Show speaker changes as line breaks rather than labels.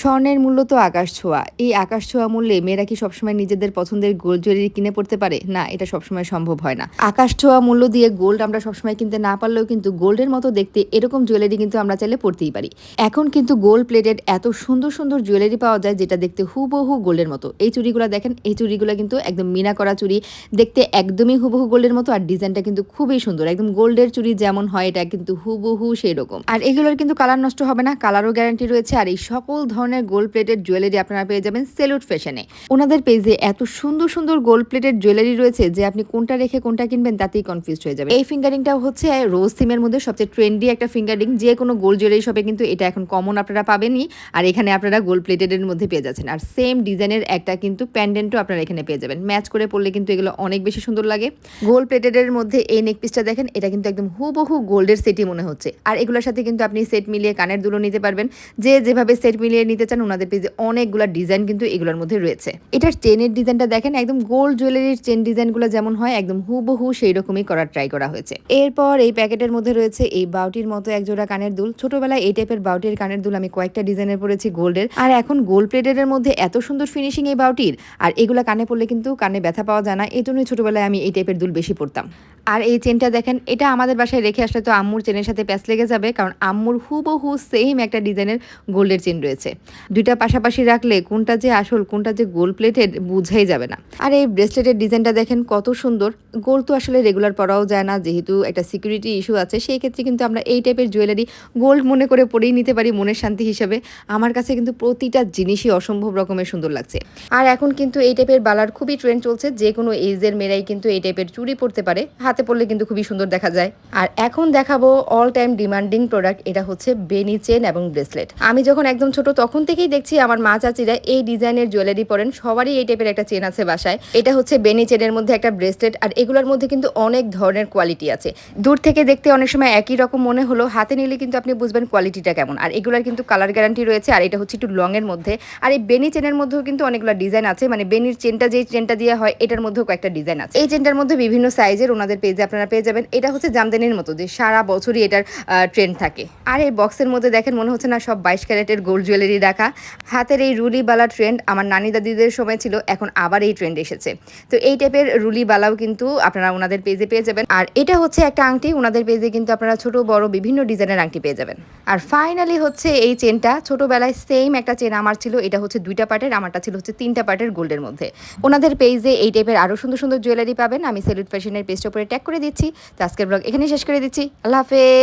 স্বর্ণের মূল্য তো আকাশ ছোঁয়া। এই আকাশ ছোঁয়া মূল্যে মেয়েরা কি সবসময় নিজেদের পছন্দের গোল্ড জুয়েলারি কিনে পড়তে পারে? না, এটা সবসময় সম্ভব হয় না। আকাশ ছোঁয়া মূল্য দিয়ে গোল্ড আমরা সবসময় কিনতে না পারলেও কিন্তু গোল্ডের মতো দেখতে এরকম জুয়েলারি কিন্তু আমরা চাইলে পড়তেই পারি। এখন কিন্তু গোল্ড প্লেটেড এত সুন্দর সুন্দর জুয়েলারি পাওয়া যায় যেটা দেখতে হুবহু গোল্ডের মতো। এই চুড়িগুলো দেখেন, এই চুড়িগুলো কিন্তু একদম মিনা করা চুড়ি, দেখতে একদমই হুবহু গোল্ডের মতো আর ডিজাইনটা কিন্তু খুবই সুন্দর। একদম গোল্ডের চুড়ি যেমন হয়, এটা কিন্তু হুবহু সেই রকম আর এগুলোর কিন্তু কালার নষ্ট হবে না, কালারও গ্যারান্টি রয়েছে আর এই সকল ধরনের গোল্ড প্লেটেড জুয়েলারি আপনারা পেয়ে যাবেন সেলুট ফ্যাশনে ওনাদের পেজে এত সুন্দর সুন্দর গোল্ড প্লেটেড জুয়েলারি রয়েছে, যে আপনি কোনটা রেখে কোনটা কিনবেন তাতেই কনফিউজ হয়ে যাবে এই ফিঙ্গারিংটাও হচ্ছে রোজ থিমের মধ্যে সবচেয়ে ট্রেন্ডি একটা ফিঙ্গারিং যে কোনো গোল্ড জুয়েলারি শপে কিন্তু এটা এখন কমন আপনারা পাবেনই, আর এখানে আপনারা গোল্ড প্লেটেডের মধ্যে পেয়ে যাচ্ছেন। আর সেম ডিজাইনের একটা কিন্তু প্যান্ডেন্টও আপনারা এখানে পেয়ে যাবেন। ম্যাচ করে পড়লে কিন্তু এগুলো অনেক বেশি সুন্দর লাগে। গোল্ড প্লেটেডের মধ্যে এই নেক পিসটা দেখেন, এটা কিন্তু একদম হুবহু গোল্ডের সেটই মনে হচ্ছে। আর এগুলোর সাথে কিন্তু আপনি সেট মিলিয়ে কানের দুলো নিতে পারবেন। যে যেভাবে সেট মিলিয়ে নিতে চান, ওনাদের পেজে অনেকগুলো ডিজাইন কিন্তু এগুলোর মধ্যে রয়েছে। এটার চেনের ডিজাইনটা দেখেন, একদম গোল্ড জুয়েলারির চেন ডিজাইনগুলো যেমন হয়, একদম হুবহু সেই রকমই করার ট্রাই করা হয়েছে। এরপর এই প্যাকেটের মধ্যে রয়েছে এই বাউটির মতো এক জোড়া কানের দুল। ছোটবেলায় এই টাইপের বাউটির কানের দুল আমি কয়েকটা ডিজাইনের পরেছি গোল্ডের। আর এখন গোল্ড প্লেটের মধ্যে এত সুন্দর ফিনিশিং এই বাউটির, আর এগুলা কানে পড়লে কিন্তু কানে ব্যথা পাওয়া যায় না এই জন্যই ছোটবেলায় আমি এই টাইপের দুল বেশি পড়তাম আর এই চেনটা দেখেন, এটা আমাদের বাসায় রেখে আসলে তো আম্মুর চেনের সাথে প্যাচ লেগে যাবে, কারণ আম্মুর হুবহু সেম একটা ডিজাইনের গোল্ডের চেন রয়েছে। দুইটা পাশাপাশি রাখলে কোনটা যে আসল, কোনটা যে গোল প্লেটেড বুঝাই যাবে না। আর এই ব্রেসলেটের ডিজাইনটা দেখেন কত সুন্দর। গোল তো আসলে রেগুলার পরাও যায় না, যেহেতু একটা সিকিউরিটি ইস্যু আছে, সেই ক্ষেত্রে কিন্তু আমরা এই টাইপের জুয়েলারি গোল্ড মনে করে পরেই নিতে পারি মনের শান্তি হিসেবে। আমার কাছে কিন্তু প্রতিটা জিনিসই অসম্ভব রকমের সুন্দর লাগছে। আর এখন কিন্তু এই টাইপের বালার খুবই ট্রেন্ড চলছে, যে কোনো এজের মেয়েরাই কিন্তু এই টাইপের চুরি পরতে পারে। হাতে পরলে কিন্তু খুবই সুন্দর দেখা যায়। আর এখন দেখাবো অল টাইম ডিমান্ডিং প্রোডাক্ট এটা হচ্ছে বেনি চেন এবং ব্রেসলেট আমি যখন একদম ছোট, তখন থেকেই দেখছি আমার মা চাচিরা এই ডিজাইনের জুয়েলারি পরেন। সবারই এই টাইপের একটা চেন আছে বাসায়। এটা হচ্ছে বেনি চেনের মধ্যে একটা ব্রেসলেট আর এগুলোর মধ্যে কিন্তু অনেক ধরনের কোয়ালিটি আছে। দূর থেকে দেখতে অনেক সময় একই রকম মনে হলো হাতে নিলে কিন্তু আপনি বুঝবেন কোয়ালিটিটা কেমন। আর এগুলোর কিন্তু কালার গ্যারান্টি রয়েছে আর এটা হচ্ছে একটু লং এর মধ্যে। আর এই বেনি চেনের মধ্যেও কিন্তু অনেকগুলো ডিজাইন আছে। মানে বেনির চেনটা যেই চেনটা দিয়ে হয়, এটার মধ্যেও কয়েকটা ডিজাইন আছে। এই চেনটার মধ্যে বিভিন্ন সাইজের ওনাদের পেজে আপনারা পেয়ে যাবেন। এটা হচ্ছে জামদানির মতো যে সারা বছরই এটার ট্রেন্ড থাকে। আর এই বক্সের মধ্যে দেখেন মনে হচ্ছে না সব বাইশ ক্যারেটের গোল্ড জুয়েলারি রাখা হাতের এই রুলি বালা ট্রেন্ড আমার নানি দাদিদের সময় ছিল, এখন আবার এই ট্রেন্ড এসেছে। তো এই টাইপের রুলি বালাও কিন্তু আপনারা ওনাদের পেজে পেয়ে যাবেন। আর এটা হচ্ছে একটা আংটি ওনাদের পেজে কিন্তু আপনারা ছোট, বড়, বিভিন্ন ডিজাইনের আংটি পেয়ে যাবেন। আর ফাইনালি হচ্ছে এই চেনটা ছোটবেলায় সেম একটা চেন আমার ছিল, এটা হচ্ছে দুইটা পার্টের আমারটা ছিল হচ্ছে তিনটা পার্টের গোল্ডের মধ্যে। ওনাদের পেজে এই টাইপের আরও সুন্দর সুন্দর জুয়েলারি পাবেন, আমি সেলুট ফ্যাশনের পেজটা উপরে ট্যাগ করে দিচ্ছি। তো আজকের ব্লগ এখানে শেষ করে দিচ্ছি। আল্লাহ হাফেজ।